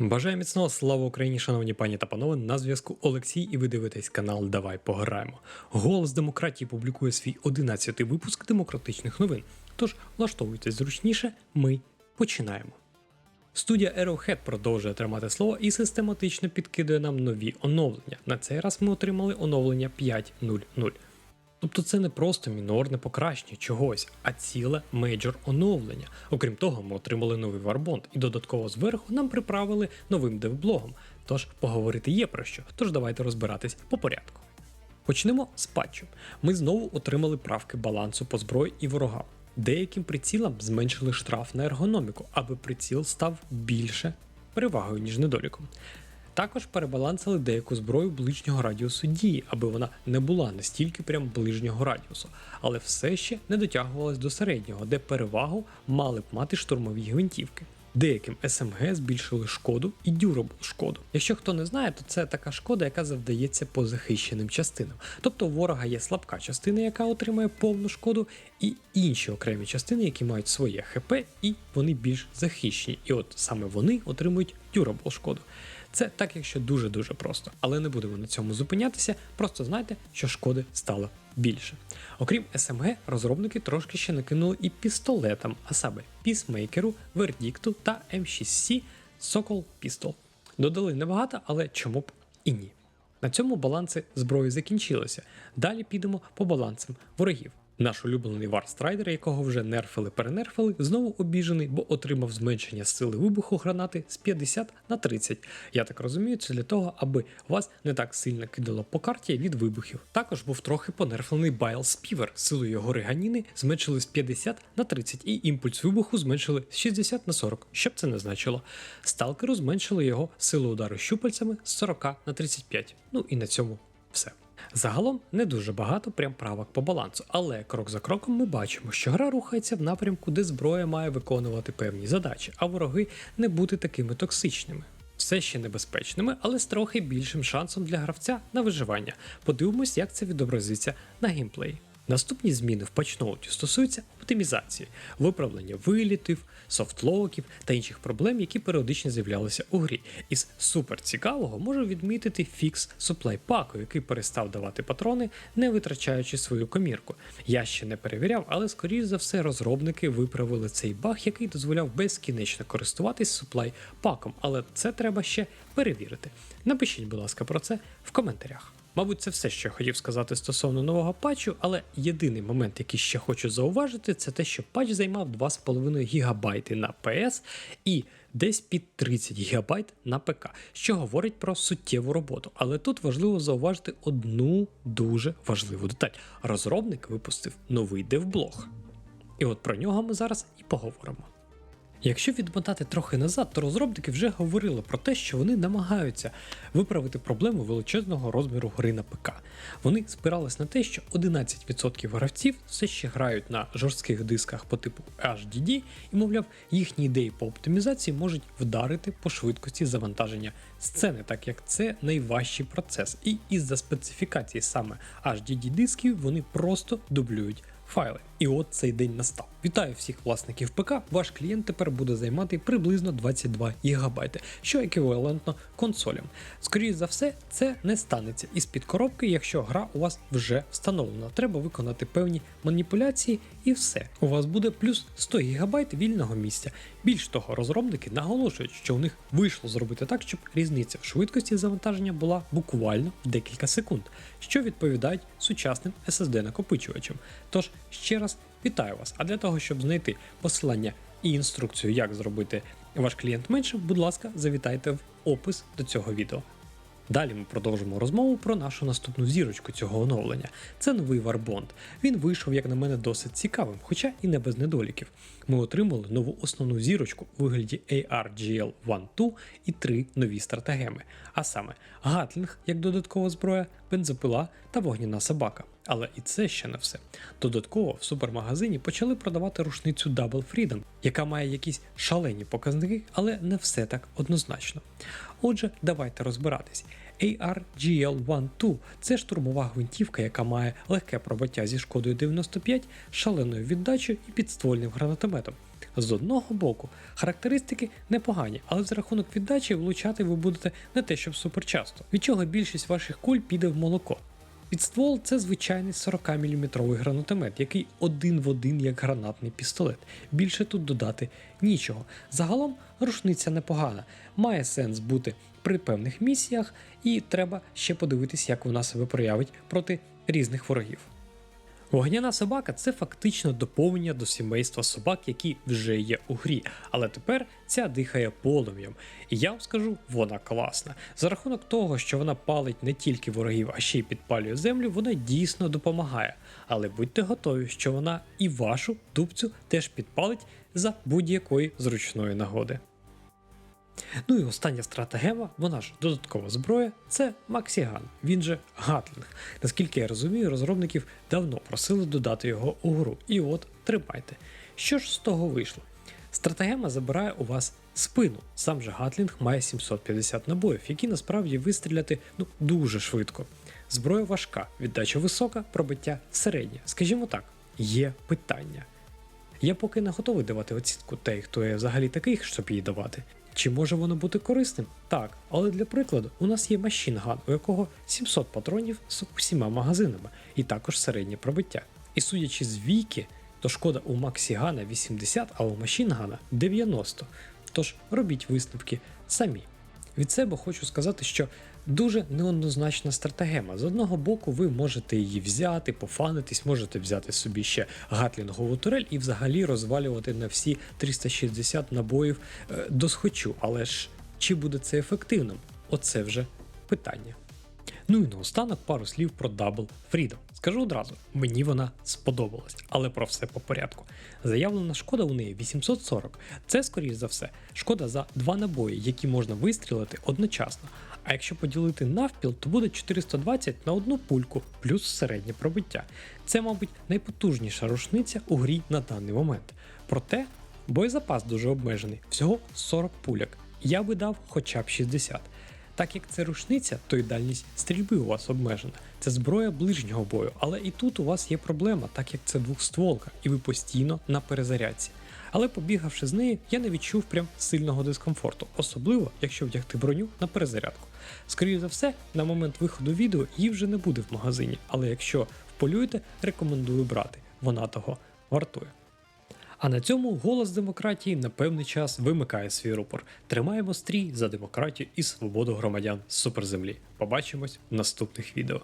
Бажаю міцного слава Україні, шановні пані та панове. На зв'язку Олексій, і ви дивитесь канал Давай пограємо. Голос демократії публікує свій 11-й випуск демократичних новин. Тож влаштовуйтесь зручніше, ми починаємо. Студія Arrowhead продовжує тримати слово і систематично підкидує нам нові оновлення. На цей раз ми отримали оновлення 5.0.0. Тобто це не просто мінорне покращення чогось, а ціле мейджор оновлення. Окрім того, ми отримали новий варбонд, і додатково зверху нам приправили новим девблогом. Тож поговорити є про що. Тож давайте розбиратись по порядку. Почнемо з патчу. Ми знову отримали правки балансу по зброї і ворогам. Деяким прицілам зменшили штраф на ергономіку, аби приціл став більше перевагою, ніж недоліком. Також перебалансили деяку зброю ближнього радіусу дії, аби вона не була настільки прям ближнього радіусу, але все ще не дотягувалась до середнього, де перевагу мали б мати штурмові гвинтівки. Деяким SMG збільшили шкоду і дюрабл шкоду. Якщо хто не знає, то це така шкода, яка завдається по захищеним частинам. Тобто у ворога є слабка частина, яка отримує повну шкоду, і інші окремі частини, які мають своє ХП, і вони більш захищені. І от саме вони отримують дюрабл шкоду. Це так, якщо дуже-дуже просто. Але не будемо на цьому зупинятися, просто знайте, що шкоди стало більше. Окрім СМГ, розробники трошки ще накинули і пістолетам, а саме пісмейкеру, вердікту та М6C Sokol Pistol. Додали небагато, але чому б і ні. На цьому баланси зброї закінчилися. Далі підемо по балансам ворогів. Наш улюблений Варстрайдер, якого вже нерфили перенерфили, знову обіжений, бо отримав зменшення сили вибуху гранати з 50 на 30. Я так розумію, це для того, аби вас не так сильно кидало по карті від вибухів. Також був трохи понерфлений Байл Співер. Силу його реганіни зменшили з 50 на 30, і імпульс вибуху зменшили з 60 на 40. Що б це не значило? Сталкеру зменшили його силу удару щупальцями з 40 на 35. Ну і на цьому все. Загалом не дуже багато прям правок по балансу, але крок за кроком ми бачимо, що гра рухається в напрямку, де зброя має виконувати певні задачі, а вороги не бути такими токсичними. Все ще небезпечними, але з трохи більшим шансом для гравця на виживання. Подивимось, як це відобразиться на геймплеї. Наступні зміни в патчноуті стосуються оптимізації, виправлення вилітів, софтлоків та інших проблем, які періодично з'являлися у грі. Із супер цікавого можу відмітити фікс supply паку, який перестав давати патрони, не витрачаючи свою комірку. Я ще не перевіряв, але скоріш за все розробники виправили цей баг, який дозволяв безкінечно користуватись supply паком, але це треба ще перевірити. Напишіть, будь ласка, про це в коментарях. Мабуть, це все, що я хотів сказати стосовно нового патчу, але єдиний момент, який ще хочу зауважити, це те, що патч займав 2,5 ГБ на PS і десь під 30 ГБ на ПК, що говорить про суттєву роботу. Але тут важливо зауважити одну дуже важливу деталь: розробник випустив новий девблог. І от про нього ми зараз і поговоримо. Якщо відмотати трохи назад, то розробники вже говорили про те, що вони намагаються виправити проблему величезного розміру гри на ПК. Вони спирались на те, що 11% гравців все ще грають на жорстких дисках по типу HDD, і, мовляв, їхні ідеї по оптимізації можуть вдарити по швидкості завантаження сцени, так як це найважчий процес. І із-за специфікації саме HDD дисків вони просто дублюють файли. І от цей день настав. Вітаю всіх власників ПК. Ваш клієнт тепер буде займати приблизно 22 ГБ, що еквівалентно консолям. Скоріше за все, це не станеться із під коробки, якщо гра у вас вже встановлена. Треба виконати певні маніпуляції і все. У вас буде плюс 100 ГБ вільного місця. Більш того, розробники наголошують, що у них вийшло зробити так, щоб різниця в швидкості завантаження була буквально декілька секунд, що відповідають сучасним SSD накопичувачам. Тож ще раз вітаю вас. А для того, щоб знайти посилання і інструкцію, як зробити ваш клієнт менше, будь ласка, завітайте в опис до цього відео. Далі ми продовжимо розмову про нашу наступну зірочку цього оновлення. Це новий Варбонд. Він вийшов, як на мене, досить цікавим, хоча і не без недоліків. Ми отримали нову основну зірочку у вигляді ARGL 1.2 і три нові стратегеми. А саме Гатлінг як додаткова зброя, бензопила та вогняна собака. Але і це ще не все. Додатково в супермагазині почали продавати рушницю Double Freedom, яка має якісь шалені показники, але не все так однозначно. Отже, давайте розбиратись. ARGL-12 це штурмова гвинтівка, яка має легке пробиття зі шкодою 95, шаленою віддачею і підствольним гранатометом. З одного боку, характеристики непогані, але за рахунок віддачі влучати ви будете не те, щоб суперчасто, від чого більшість ваших куль піде в молоко. Підствол це звичайний 40-мм гранатомет, який один в один як гранатний пістолет. Більше тут додати нічого. Загалом рушниця непогана, має сенс бути при певних місіях, і треба ще подивитись, як вона себе проявить проти різних ворогів. Вогняна собака це фактично доповнення до сімейства собак, які вже є у грі, але тепер ця дихає полум'ям. І я вам скажу, вона класна. За рахунок того, що вона палить не тільки ворогів, а ще й підпалює землю, вона дійсно допомагає. Але будьте готові, що вона і вашу дубцю теж підпалить за будь-якої зручної нагоди. Ну і остання стратегема, вона ж додаткова зброя, це Максіган, він же Гатлінг. Наскільки я розумію, розробників давно просили додати його у гру. І от тримайте. Що ж з того вийшло? Стратегема забирає у вас спину. Сам же Гатлінг має 750 набоїв, які насправді вистріляти ну, дуже швидко. Зброя важка, віддача висока, пробиття середнє. Скажімо так, є питання. Я поки не готовий давати оцінку той, хто я взагалі такий, щоб її давати. Чи може воно бути корисним? Так, але для прикладу, у нас є машинган, у якого 700 патронів з усіма магазинами, і також середнє пробиття. І судячи з віки, то шкода у Максігана 80, а у Машінгана 90. Тож робіть висновки самі. Від себе хочу сказати, що дуже неоднозначна стратегема. З одного боку, ви можете її взяти, пофанитись, можете взяти собі ще гатлінгову турель і взагалі розвалювати на всі 360 набоїв е, до схочу. Але ж чи буде це ефективним? Оце вже питання. Ну і наостанок пару слів про Double Freedom. Скажу одразу, мені вона сподобалась, але про все по порядку. Заявлена шкода у неї 840. Це, скоріш за все, шкода за два набої, які можна вистрілити одночасно. А якщо поділити навпіл, то буде 420 на одну пульку плюс середнє пробиття. Це, мабуть, найпотужніша рушниця у грі на даний момент. Проте боєзапас дуже обмежений, всього 40 пуляк. Я би дав хоча б 60. Так як це рушниця, то й дальність стрільби у вас обмежена. Це зброя ближнього бою, але і тут у вас є проблема, так як це двохстволка, і ви постійно на перезарядці. Але побігавши з нею, я не відчув прям сильного дискомфорту, особливо якщо вдягти броню на перезарядку. Скоріше за все, на момент виходу відео її вже не буде в магазині, але якщо вполюєте, рекомендую брати. Вона того вартує. А на цьому голос демократії на певний час вимикає свій рупор. Тримаємо стрій за демократію і свободу громадян суперземлі. Побачимось в наступних відео.